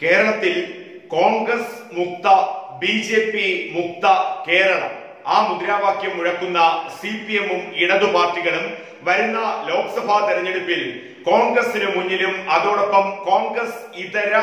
കേരളത്തിൽ കോൺഗ്രസ് മുക്ത B J P മുക്ത കേരളം. ആ മുദ്രാവാക്യം മുഴക്കുന്ന സി പി എമ്മും ഇടതു പാർട്ടികളും വരുന്ന ലോക്സഭാ തെരഞ്ഞെടുപ്പിൽ കോൺഗ്രസിന് മുന്നിലും അതോടൊപ്പം കോൺഗ്രസ് ഇതര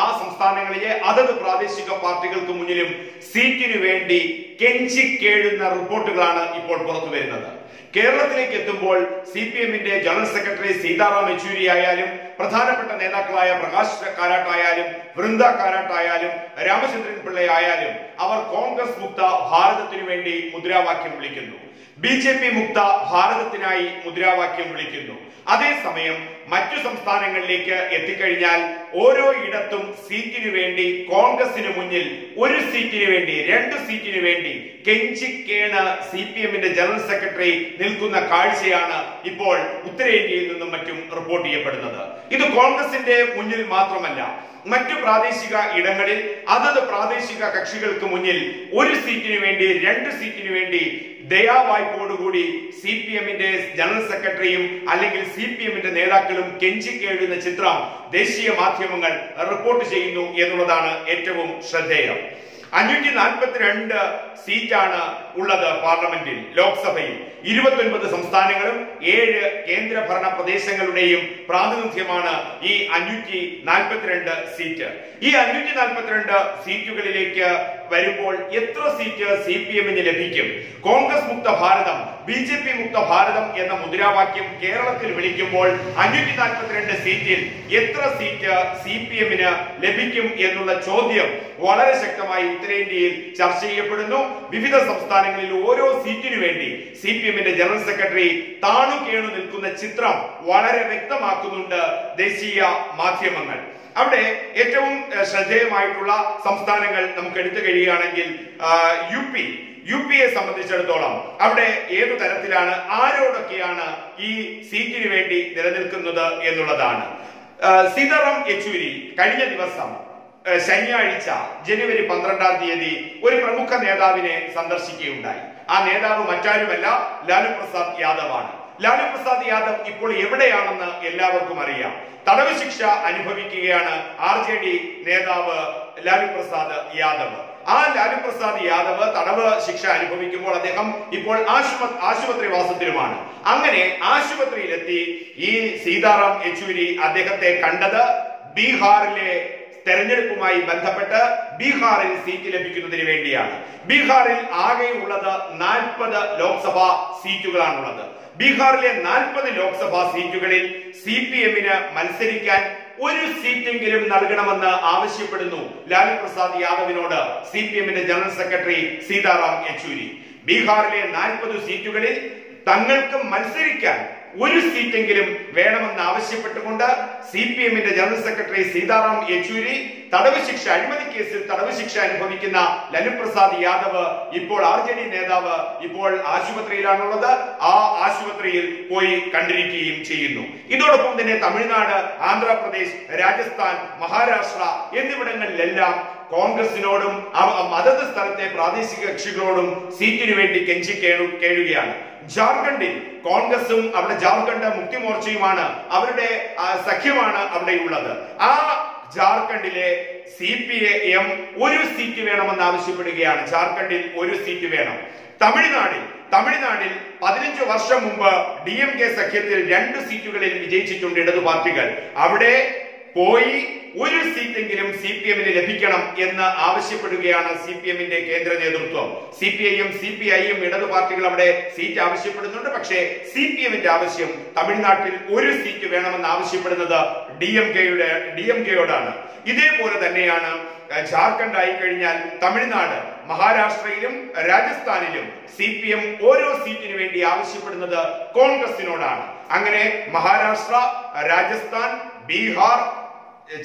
ആ സംസ്ഥാനങ്ങളിലെ അതത് പ്രാദേശിക പാർട്ടികൾക്ക് മുന്നിലും സീറ്റിനു വേണ്ടി കെഞ്ചിക്കേഴുന്ന റിപ്പോർട്ടുകളാണ് ഇപ്പോൾ പുറത്തു വരുന്നത് കേരളത്തിലേക്ക് എത്തുമ്പോൾ സി പി എമ്മിന്റെ ജനറൽ സെക്രട്ടറി സീതാറാം യെച്ചൂരി ആയാലും പ്രധാനപ്പെട്ട നേതാക്കളായ പ്രകാശ് കാരാട്ടായാലും വൃന്ദ കാരാട്ടായാലും രാമചന്ദ്രൻ പിള്ളയായാലും അവർ കോൺഗ്രസ് മുക്ത ഭാരതത്തിനു വേണ്ടി മുദ്രാവാക്യം വിളിക്കുന്നു. ബി ജെ പി മുക്ത ഭാരതത്തിനായി മുദ്രാവാക്യം വിളിക്കുന്നു. അതേസമയം മറ്റു സംസ്ഥാനങ്ങളിലേക്ക് എത്തിക്കഴിഞ്ഞാൽ ഓരോ ഇടത്തും സീറ്റിനു വേണ്ടി കോൺഗ്രസിന് മുന്നിൽ ഒരു സീറ്റിന് വേണ്ടി രണ്ട് സീറ്റിന് വേണ്ടി കെഞ്ചിക്കേണ് സി പി എമ്മിന്റെ ജനറൽ സെക്രട്ടറി നിൽക്കുന്ന കാഴ്ചയാണ് ഇപ്പോൾ ഉത്തരേന്ത്യയിൽ നിന്നും മറ്റും റിപ്പോർട്ട് ചെയ്യപ്പെടുന്നത്. ഇത് കോൺഗ്രസിന്റെ മുന്നിൽ മാത്രമല്ല മറ്റു പ്രാദേശിക ഇടങ്ങളിൽ അതത് പ്രാദേശിക കക്ഷികൾക്ക് മുന്നിൽ ഒരു സീറ്റിന് വേണ്ടി രണ്ട് സീറ്റിന് വേണ്ടി ദയാവായ്പോടുകൂടി സി പി എമ്മിന്റെ ജനറൽ സെക്രട്ടറിയും അല്ലെങ്കിൽ സി പി എമ്മിന്റെ നേതാക്കളും കെഞ്ചിക്കേഴുന്ന ചിത്രം ദേശീയ മാധ്യമങ്ങൾ റിപ്പോർട്ട് ചെയ്യുന്നു എന്നുള്ളതാണ് ഏറ്റവും ശ്രദ്ധേയം. അഞ്ഞൂറ്റി നാൽപ്പത്തിരണ്ട് സീറ്റാണ് ഉള്ളത് പാർലമെന്റിൽ ലോക്സഭയിൽ. ഇരുപത്തി ഒൻപത് സംസ്ഥാനങ്ങളും ഏഴ് കേന്ദ്രഭരണ പ്രദേശങ്ങളുടെയും പ്രാതിനിധ്യമാണ് ഈ അഞ്ഞൂറ്റി നാൽപ്പത്തിരണ്ട് സീറ്റ്. ഈ അഞ്ഞൂറ്റി നാൽപ്പത്തിരണ്ട് സീറ്റുകളിലേക്ക് വരുമ്പോൾ എത്ര സീറ്റ് സി പി എമ്മിന് ലഭിക്കും? കോൺഗ്രസ് മുക്ത ഭാരതം ബി ജെ പി മുക്ത ഭാരതം എന്ന മുദ്രാവാക്യം കേരളത്തിൽ വിളിക്കുമ്പോൾ അഞ്ഞൂറ്റി നാൽപ്പത്തിരണ്ട് സീറ്റിൽ എത്ര സീറ്റ് സി പി എമ്മിന് ലഭിക്കും എന്നുള്ള ചോദ്യം വളരെ ശക്തമായി ഉത്തരേന്ത്യയിൽ ചർച്ച ചെയ്യപ്പെടുന്നു. വിവിധ സംസ്ഥാനങ്ങളിൽ ഓരോ സീറ്റിനു വേണ്ടി സി പി എമ്മിന്റെ ജനറൽ സെക്രട്ടറി താണു കേണു നിൽക്കുന്ന ചിത്രം വളരെ വ്യക്തമാക്കുന്നുണ്ട് ദേശീയ മാധ്യമങ്ങൾ. അവിടെ ഏറ്റവും ശ്രദ്ധേയമായിട്ടുള്ള സംസ്ഥാനങ്ങൾ നമുക്ക് എടുത്തു കഴിയുകയാണെങ്കിൽ യു പി. യു പിയെ സംബന്ധിച്ചിടത്തോളം അവിടെ ഏതു തരത്തിലാണ് ആരോടൊക്കെയാണ് ഈ സീറ്റിന് വേണ്ടി നിലനിൽക്കുന്നത് എന്നുള്ളതാണ്. സീതാറാം യെച്ചൂരി കഴിഞ്ഞ ദിവസം ശനിയാഴ്ച ജനുവരി പന്ത്രണ്ടാം തീയതി ഒരു പ്രമുഖ നേതാവിനെ സന്ദർശിക്കുകയുണ്ടായി. ആ നേതാവ് മറ്റാരുമല്ല ലാലു പ്രസാദ് യാദവ് ആണ് ലാലു പ്രസാദ് യാദവ് ഇപ്പോൾ എവിടെയാണെന്ന് എല്ലാവർക്കും അറിയാം. തടവ് ശിക്ഷ അനുഭവിക്കുകയാണ് ആർ ജെ ഡി നേതാവ് ലാലു പ്രസാദ് യാദവ്. ആ ലാലു പ്രസാദ് യാദവ് തടവ് ശിക്ഷ അനുഭവിക്കുമ്പോൾ അദ്ദേഹം ഇപ്പോൾ ആശുപ ആശുപത്രി വാസത്തിലുമാണ്. അങ്ങനെ ആശുപത്രിയിലെത്തി ഈ സീതാറാം യെച്ചൂരി അദ്ദേഹത്തെ കണ്ടത് ബീഹാറിലെ തെരഞ്ഞെടുപ്പുമായി ബന്ധപ്പെട്ട് ബീഹാറിൽ സീറ്റ് ലഭിക്കുന്നതിന് വേണ്ടിയാണ്. ബീഹാറിൽ ആകെയുള്ളത് നാൽപ്പത് ലോക്സഭാ സീറ്റുകളാണുള്ളത്. ബീഹാറിലെ നാൽപ്പത് ലോക്സഭാ സീറ്റുകളിൽ സി പി എമ്മിന് മത്സരിക്കാൻ ഒരു സീറ്റെങ്കിലും നൽകണമെന്ന് ആവശ്യപ്പെടുന്നു ലാലു പ്രസാദ് യാദവിനോട് സി പി എമ്മിന്റെ ജനറൽ സെക്രട്ടറി സീതാറാം യെച്ചൂരി. ബീഹാറിലെ നാൽപ്പത് സീറ്റുകളിൽ തങ്ങൾക്ക് മത്സരിക്കാൻ ഒരു സീറ്റെങ്കിലും വേണമെന്ന് ആവശ്യപ്പെട്ടുകൊണ്ട് സി പി എമ്മിന്റെ ജനറൽ സെക്രട്ടറി സീതാറാം യെച്ചൂരി തടവ് ശിക്ഷ അഴിമതി കേസിൽ തടവ് ശിക്ഷ അനുഭവിക്കുന്ന ലലു പ്രസാദ് യാദവ് ഇപ്പോൾ ആർ ജെ ഡി നേതാവ് ഇപ്പോൾ ആശുപത്രിയിലാണുള്ളത്. ആ ആശുപത്രിയിൽ പോയി കണ്ടിരിക്കുകയും ചെയ്യുന്നു. ഇതോടൊപ്പം തന്നെ തമിഴ്നാട് ആന്ധ്രാപ്രദേശ് രാജസ്ഥാൻ മഹാരാഷ്ട്ര എന്നിവിടങ്ങളിലെല്ലാം കോൺഗ്രസിനോടും അതത് സ്ഥലത്തെ പ്രാദേശിക കക്ഷികളോടും സീറ്റിനു വേണ്ടി കെഞ്ചി കേഴുകയാണ്. ജാർഖണ്ഡിൽ കോൺഗ്രസും അവിടെ ജാർഖണ്ഡ് മുക്തി മോർച്ചയുമാണ് അവരുടെ സഖ്യമാണ് അവിടെയുള്ളത്. ആ ജാർഖണ്ഡിലെ സി പി എം ഒരു സീറ്റ് വേണമെന്ന് ആവശ്യപ്പെടുകയാണ്. ജാർഖണ്ഡിൽ ഒരു സീറ്റ് വേണം. തമിഴ്നാടിൽ തമിഴ്നാടിൽ പതിനഞ്ച് വർഷം മുമ്പ് ഡി എം കെ സഖ്യത്തിൽ രണ്ട് സീറ്റുകളിൽ വിജയിച്ചിട്ടുണ്ട് ഇടതു പാർട്ടികൾ. അവിടെ പോയി ഒരു സീറ്റെങ്കിലും സി പി എമ്മിന് ലഭിക്കണം എന്ന് ആവശ്യപ്പെടുകയാണ് സി പി എമ്മിന്റെ കേന്ദ്ര നേതൃത്വം. സി പി ഐയും സി പി ഐയും ഇടതു പാർട്ടികൾ അവിടെ സീറ്റ് ആവശ്യപ്പെടുന്നുണ്ട്. പക്ഷേ സി പി എമ്മിന്റെ ആവശ്യം തമിഴ്നാട്ടിൽ ഒരു സീറ്റ് വേണമെന്ന് ആവശ്യപ്പെടുന്നത് ഡി എം കെയുടെ ഡി എം കെയോടാണ്. ഇതേപോലെ തന്നെയാണ് ജാർഖണ്ഡ് ആയി കഴിഞ്ഞാൽ തമിഴ്നാട് മഹാരാഷ്ട്രയിലും രാജസ്ഥാനിലും സി പി എം ഓരോ സീറ്റിനു വേണ്ടി ആവശ്യപ്പെടുന്നത് കോൺഗ്രസിനോടാണ്. അങ്ങനെ മഹാരാഷ്ട്ര രാജസ്ഥാൻ ബീഹാർ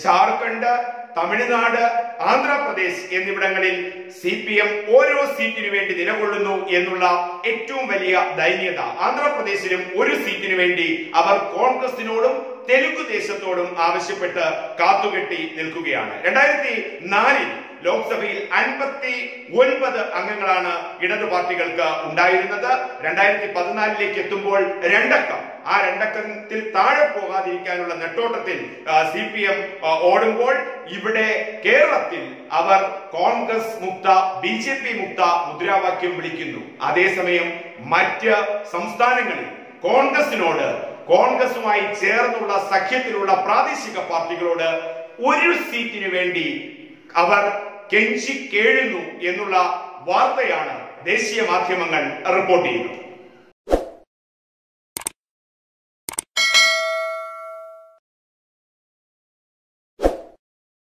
ജാർഖണ്ഡ് തമിഴ്നാട് ആന്ധ്രാപ്രദേശ് എന്നിവിടങ്ങളിൽ സി പി എം ഓരോ സീറ്റിനു വേണ്ടി നിലകൊള്ളുന്നു എന്നുള്ള ഏറ്റവും വലിയ ദൈന്യത. ആന്ധ്രാപ്രദേശിലും ഒരു സീറ്റിനു വേണ്ടി അവർ കോൺഗ്രസിനോടും തെലുങ്ക് ദേശത്തോടും ആവശ്യപ്പെട്ട് കാത്തുകെട്ടി നിൽക്കുകയാണ്. രണ്ടായിരത്തി നാലിൽ ലോക്സഭയിൽ അൻപത്തി ഒൻപത് അംഗങ്ങളാണ് ഇടതു പാർട്ടികൾക്ക് ഉണ്ടായിരുന്നത്. രണ്ടായിരത്തി പതിനാലിലേക്ക് എത്തുമ്പോൾ രണ്ടക്കം. ആ രണ്ടക്കത്തിൽ താഴെ പോകാതിരിക്കാനുള്ള നെട്ടോട്ടത്തിൽ സി പി എം ഓടുമ്പോൾ ഇവിടെ കേരളത്തിൽ അവർ കോൺഗ്രസ് മുക്ത ബി ജെ പി മുക്ത മുദ്രാവാക്യം വിളിക്കുന്നു. അതേസമയം മറ്റ് സംസ്ഥാനങ്ങളിൽ കോൺഗ്രസിനോട് കോൺഗ്രസുമായി ചേർന്നുള്ള സഖ്യത്തിലുള്ള പ്രാദേശിക പാർട്ടികളോട് ഒരു സീറ്റിന് വേണ്ടി അവർ കെഞ്ചി കേഴുന്നു എന്നുള്ള വാർത്തയാണ് ദേശീയ മാധ്യമങ്ങൾ റിപ്പോർട്ട് ചെയ്യുന്നത്.